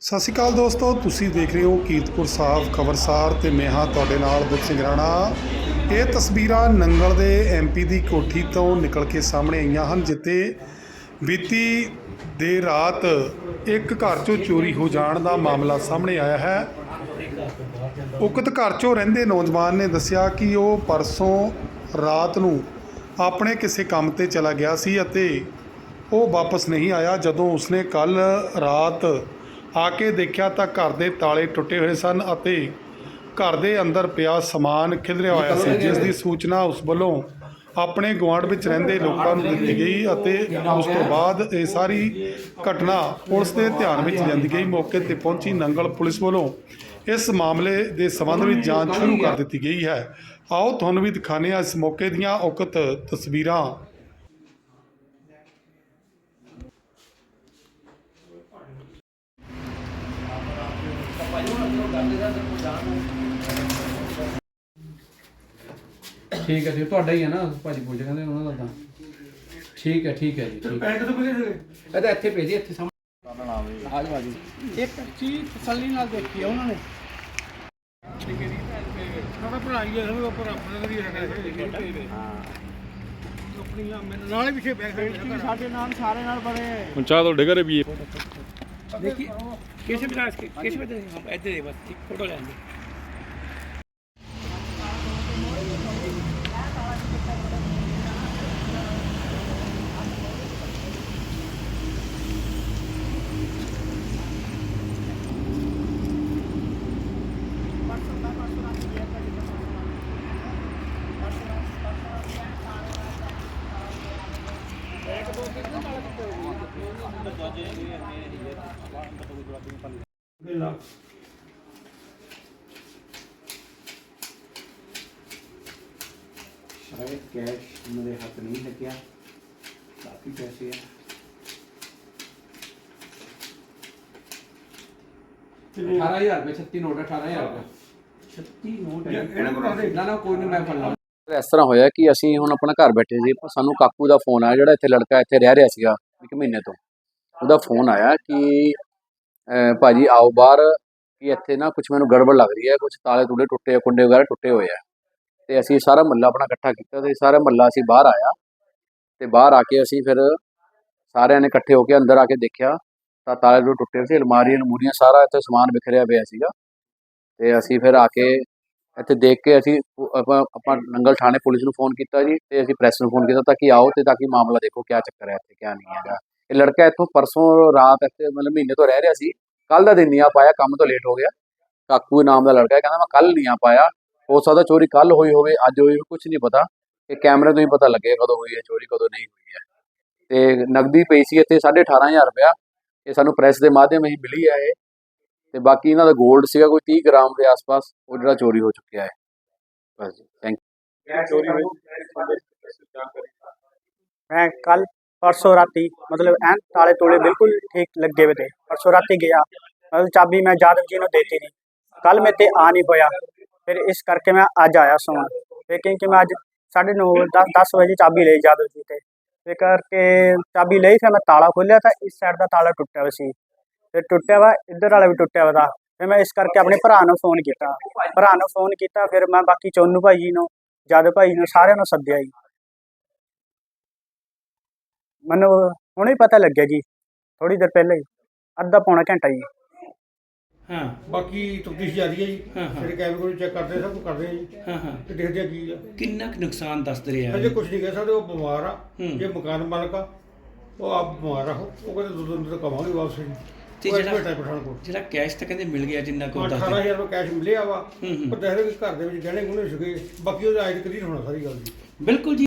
ਸਤਿ ਸ਼੍ਰੀ ਅਕਾਲ ਦੋਸਤੋ, ਤੁਸੀਂ ਦੇਖ ਰਹੇ ਹੋ ਕੀਰਤਪੁਰ ਸਾਹਿਬ ਖਬਰਸਾਰ ਤੇ ਮੈਂ ਹਾਂ ਤੁਹਾਡੇ ਨਾਲ ਦੁੱਖ ਸਿੰਘ ਰਾਣਾ। ਇਹ ਤਸਵੀਰਾਂ ਨੰਗਲ ਦੇ ਐਮਪੀ ਦੀ ਕੋਠੀ ਤੋਂ ਨਿਕਲ ਕੇ ਸਾਹਮਣੇ ਆਈਆਂ ਹਨ, ਜਿੱਥੇ ਬੀਤੀ ਦੇ ਰਾਤ ਇੱਕ ਘਰ 'ਚੋਂ ਚੋਰੀ ਹੋ ਜਾਣ ਦਾ ਮਾਮਲਾ ਸਾਹਮਣੇ ਆਇਆ ਹੈ। ਉਕਤ ਘਰ 'ਚੋਂ ਰਹਿੰਦੇ ਨੌਜਵਾਨ ਨੇ ਦੱਸਿਆ ਕਿ ਉਹ ਪਰਸੋਂ ਰਾਤ ਨੂੰ ਆਪਣੇ ਕਿਸੇ ਕੰਮ ਤੇ ਚਲਾ ਗਿਆ ਸੀ ਅਤੇ ਉਹ ਵਾਪਸ ਨਹੀਂ ਆਇਆ। ਜਦੋਂ ਉਸਨੇ ਕੱਲ ਰਾਤ ਆ ਕੇ ਦੇਖਿਆ ਤਾਂ ਘਰ ਦੇ ਤਾਲੇ ਟੁੱਟੇ ਹੋਏ ਸਨ ਅਤੇ ਘਰ ਦੇ ਅੰਦਰ ਪਿਆ ਸਮਾਨ ਖਿਲਰਿਆ ਹੋਇਆ ਸੀ ਜਿਸ ਦੀ ਸੂਚਨਾ ਉਸ ਵੱਲੋਂ ਆਪਣੇ ਗੁਆਂਢ ਵਿੱਚ ਰਹਿੰਦੇ ਲੋਕਾਂ ਨੂੰ ਦਿੱਤੀ ਗਈ ਅਤੇ ਉਸ ਤੋਂ ਬਾਅਦ ਇਹ ਸਾਰੀ ਘਟਨਾ ਪੁਲਿਸ ਦੇ ਧਿਆਨ ਵਿੱਚ ਲਿਆਂਦੀ ਗਈ। ਮੌਕੇ ਤੇ ਪਹੁੰਚੀ ਨੰਗਲ ਪੁਲਿਸ ਵੱਲੋਂ ਇਸ ਮਾਮਲੇ ਦੇ ਸੰਬੰਧ ਵਿੱਚ ਜਾਂਚ ਸ਼ੁਰੂ ਕਰ ਦਿੱਤੀ ਗਈ ਹੈ। ਆਓ ਤੁਹਾਨੂੰ ਵੀ ਦਿਖਾਉਂਦੇ ਹਾਂ ਇਸ ਮੌਕੇ ਦੀਆਂ ਉਕਤ ਤਸਵੀਰਾਂ। ਠੀਕ ਹੈ ਜੀ ਤੁਹਾਡਾ ਹੀ ਹੈ ਨਾ ਭਾਜੀ ਪੁੱਛ ਕਹਿੰਦੇ ਉਹਨਾਂ ਦਾ ਤਾਂ। ਠੀਕ ਹੈ ਠੀਕ ਹੈ ਜੀ ਠੀਕ ਹੈ। ਇਹ ਤਾਂ ਇੱਥੇ ਭੇਜੀ ਇੱਥੇ ਸਾਹਮਣੇ। ਇੱਕ ਚੀਜ਼ ਤਸੱਲੀ ਨਾਲ ਦੇਖੀ ਆ ਉਹਨਾਂ ਨੇ। ਠੀਕ ਹੈ ਜੀ। ਸਾਡਾ ਪੜਾਈ ਹੈ ਸਾਨੂੰ ਉੱਪਰ ਆਪਣੇ ਵੀ ਹਾਂ ਆਪਣੀਆਂ ਮੈਨੂੰ ਨਾਲੇ ਪਿੱਛੇ ਬੈਠ ਕੇ ਸਾਡੇ ਨਾਲ ਸਾਰੇ ਨਾਲ ਬੜੇ। ਹੁਣ ਚਾਹ ਤੁਹਾਡੇ ਘਰੇ ਵੀ ਦੇਖੀ ਕਿਸੇ ਵੀ ਨਾਲ ਕਿਸੇ ਵੀ ਦੇ ਇੱਧਰ ਹੀ ਬਸ ਇੱਕ ਸ਼ਾਇਦ ਕੈਸ਼ ਮੇਰੇ ਹੱਥ ਨਹੀਂ ਲੱਗਿਆ ਕਾਫੀ ਪੈਸੇ ਆ 18000 ਰੁਪਏ 36 ਨੋਟ 18000 ਰੁਪਏ 36 ਨੋਟ ਇਹਨਾਂ ਕੋਲ ਰੱਖ ਦੇ ਨਾ ਨਾ ਕੋਈ ਨਹੀਂ ਮੈਂ ਫੜ ਲਾਂ ਇਸ ਤਰ੍ਹਾਂ ਹੋਇਆ ਕਿ ਅਸੀਂ ਹੁਣ ਆਪਣਾ ਘਰ ਬੈਠੇ ਸੀ ਸਾਨੂੰ ਕਾਕੂ ਦਾ ਫੋਨ ਆਇਆ ਜਿਹੜਾ ਇੱਥੇ ਲੜਕਾ ਇੱਥੇ ਰਹਿ ਰਿਹਾ ਸੀਗਾ ਇੱਕ ਮਹੀਨੇ ਤੋਂ ਉਹਦਾ ਫੋਨ ਆਇਆ ਕਿ ਅਹ, ਭਾਜੀ ਆਓ ਬਾਹਰ ਕਿ ਇੱਥੇ ਨਾ ਕੁਝ ਮੈਨੂੰ ਗੜਬੜ ਲੱਗ ਰਹੀ ਹੈ ਕੁਝ ਤਾਲੇ ਤੂਲੇ ਟੁੱਟੇ ਆ, ਕੁੰਡੇ ਵਗੈਰਾ ਟੁੱਟੇ ਹੋਏ ਆ। ਤੇ ਅਸੀਂ ਸਾਰਾ ਮਹੱਲਾ ਆਪਣਾ ਇਕੱਠਾ ਕੀਤਾ ਤੇ ਸਾਰਾ ਮਹੱਲਾ ਅਸੀਂ ਬਾਹਰ ਆਇਆ ਤੇ ਬਾਹਰ ਆ ਕੇ ਅਸੀਂ ਫਿਰ ਸਾਰਿਆਂ ਨੇ ਇਕੱਠੇ ਹੋ ਕੇ ਅੰਦਰ ਆ ਕੇ ਦੇਖਿਆ ਤਾਂ ਤਾਲੇ ਤੂਲੇ ਟੁੱਟੇ ਸੀ ਅਲਮਾਰੀਆਂ ਅਲਮੂਰੀਆਂ ਸਾਰਾ ਇੱਥੇ ਸਮਾਨ ਬਿਖਰਿਆ ਪਿਆ ਸੀਗਾ। ਤੇ ਅਸੀਂ ਫਿਰ ਆ ਕੇ ਇੱਥੇ ਦੇਖ ਕੇ ਅਸੀਂ ਆਪਾਂ ਆਪਾਂ ਨੰਗਲ ਥਾਣੇ ਪੁਲਿਸ ਨੂੰ ਫੋਨ ਕੀਤਾ ਜੀ ਤੇ ਅਸੀਂ ਪ੍ਰੈਸ ਨੂੰ ਫੋਨ ਕੀਤਾ ਤਾਂ ਕਿ ਆਓ ਤੇ ਤਾਂ ਕਿ ਮਾਮਲਾ ਦੇਖੋ ਕੀ ਚੱਕਰ ਹੈ ਇੱਥੇ ਕੀ ਨਹੀਂ ਹੈਗਾ। ਇਹ ਲੜਕਾ ਇੱਥੋਂ ਪਰਸੋਂ ਰਾਤ ਇੱਥੇ ਮਤਲਬ ਮਹੀਨੇ ਤੋਂ ਰਹਿ ਰਿਹਾ ਸੀ। ਕੱਲ ਦਾ ਦਿਨ ਨਹੀਂ ਆ ਪਾਇਆ ਕੰਮ ਤੋਂ ਲੇਟ ਹੋ ਗਿਆ। ਕਾਕੂ ਨਾਮ ਦਾ ਲੜਕਾ ਹੈ ਕਹਿੰਦਾ ਮੈਂ ਕੱਲ ਨਹੀਂ ਆ ਪਾਇਆ। ਹੋ ਸਕਦਾ ਚੋਰੀ ਕੱਲ ਹੋਈ ਹੋਵੇ ਅੱਜ ਹੋਈ ਹੋਵੇ ਕੁਝ ਨਹੀਂ ਪਤਾ। ਇਹ ਕੈਮਰੇ ਤੋਂ ਹੀ ਪਤਾ ਲੱਗੇਗਾ ਕਦੋਂ ਹੋਈ ਹੈ ਚੋਰੀ ਕਦੋਂ ਨਹੀਂ ਹੋਈ ਹੈ। ਤੇ ਨਗਦੀ ਪਈ ਸੀ ਇੱਥੇ 18500 ਰੁਪਇਆ। ਇਹ ਸਾਨੂੰ ਪ੍ਰੈਸ ਦੇ ਮਾਧਿਅਮ ਹੀ ਮਿਲੀ ਹੈ ਇਹ। ਤੇ ਬਾਕੀ ਇਹਨਾਂ ਦਾ 골ਡ ਸੀਗਾ ਕੋਈ 30 ਗ੍ਰਾਮ ਦੇ ਆਸ-ਪਾਸ ਉਹ ਜਿਹੜਾ ਚੋਰੀ ਹੋ ਚੁੱਕਿਆ ਹੈ। ਬਸ ਜੀ ਥੈਂਕ ਮੈਂ ਕੱਲ ਪਰਸੋਂ ਰਾਤੀ, ਮਤਲਬ ਐਨ ਤਾਲੇ ਤੋਲੇ ਬਿਲਕੁਲ ਠੀਕ ਲੱਗੇ ਹੋਏ ਤੇ। ਪਰਸੋਂ ਰਾਤੀ ਗਿਆ। ਮਤਲਬ ਚਾਬੀ ਮੈਂ ਜਾਦਵ ਜੀ ਨੂੰ ਦੇਤੀ ਨਹੀਂ। ਕੱਲ ਮੇਰੇ ਤੇ ਆ ਨਹੀਂ ਹੋਇਆ। ਫਿਰ ਇਸ ਕਰਕੇ ਮੈਂ ਅੱਜ ਆਇਆ ਸੌਣ। ਫਿਰ ਕਿਉਂਕਿ ਮੈਂ ਅੱਜ 9:30 10 10 ਵਜੇ ਚਾਬੀ ਲਈ ਜਾਦਵ ਜੀ ਤੇ। ਫਿਰ ਕਰਕੇ ਚਾਬੀ ਲਈ, ਫਿਰ ਮੈਂ ਤਾਲਾ ਖੋਲਿਆ ਤਾਂ ਇਸ ਸਾਈਡ ਦਾ ਤਾਲਾ ਟੁੱਟਿਆ ਹੋਇਆ ਸੀ। ਫਿਰ ਟੁੱਟਿਆ ਵਾ, ਇੱਧਰ ਵਾਲਾ ਵੀ ਟੁੱਟਿਆ ਵਾ ਫਿਰ ਮੈਂ ਇਸ ਕਰਕੇ ਆਪਣੇ ਭਰਾ ਨੂੰ ਫੋਨ ਕੀਤਾ। ਭਰਾ ਨੂੰ ਫੋਨ ਕੀਤਾ, ਫਿਰ ਮੈਂ ਬਾਕੀ ਚੋਨੂ ਭਾਈ ਜੀ ਨੂੰ, ਜਾਦਵ ਭਾਈ ਨੂੰ, ਸਾਰਿਆਂ ਨੂੰ ਸੱਦਿਆ ਜੀ। ਮੈਨੂੰ ਹੁਣੇ ਹੀ ਪਤਾ ਲੱਗਿਆ ਜੀ ਥੋੜੀ ਦੇਰ ਪਹਿਲਾਂ ਹੀ ਅੱਧਾ ਪੌਣਾ ਘੰਟਾ ਜੀ। ਹਾਂ। ਬਾਕੀ ਤਫਤੀਸ਼ ਜਾਰੀ ਹੈ ਜੀ। ਹਾਂ, ਹਾਂ। ਜਿਹੜੇ ਕੈਮਰੇ ਕੋਲ ਚੈੱਕ ਕਰਦੇ ਆ, ਸਭ ਕੁਝ ਕਰਦੇ ਆ ਜੀ। ਹਾਂ ਹਾਂ। ਤੇ ਦੇਖਦੇ ਆ ਕੀ ਆ। ਕਿੰਨਾ ਕੁ ਨੁਕਸਾਨ ਦੱਸ ਰਿਹਾ ਅਜੇ ਕੁਝ ਨਹੀਂ ਕਹਿ ਸਕਦੇ ਉਹ ਬਿਮਾਰ ਆ। ਹੂੰ। ਜੇ ਮਕਾਨ ਮਾਲਕ ਆ ਉਹ ਆਪ ਬਿਮਾਰ ਆ। ਉਹ ਉਹ ਕਹਿੰਦੇ ਦੋ ਦਿਨ ਤੱਕ ਕਮਾਂਗੇ ਵਾਪਸ ਜੀ। ਤੇ ਉਹ ਜਿਹੜਾ- ਐਡਮਿਟ ਹੈ ਪਠਾਨਕੋਟ ਜਿਹੜਾ ਕੈਸ਼ ਤਾਂ ਕਹਿੰਦੇ ਮਿਲ ਗਿਆ ਜਿੰਨਾ ਕੋ ਦੱਸ 18000 ਰੁਪਏ ਕੈਸ਼ ਮਿਲਿਆ ਵਾ। ਹੂੰ, ਹੂੰ। ਪਰ ਦੇਖਦੇ ਕਿ ਘਰ ਦੇ ਵਿੱਚ ਗਹਿਣੇ ਗੁਣੇ ਸੀਗੇ। ਬਾਕੀ ਉਹਦਾ ਆਇਡ ਕਲੀਅਰ ਹੋਣਾ ਸਾਰੀ ਗੱਲ ਜੀ। ਬਿਲਕੁਲ ਜੀ।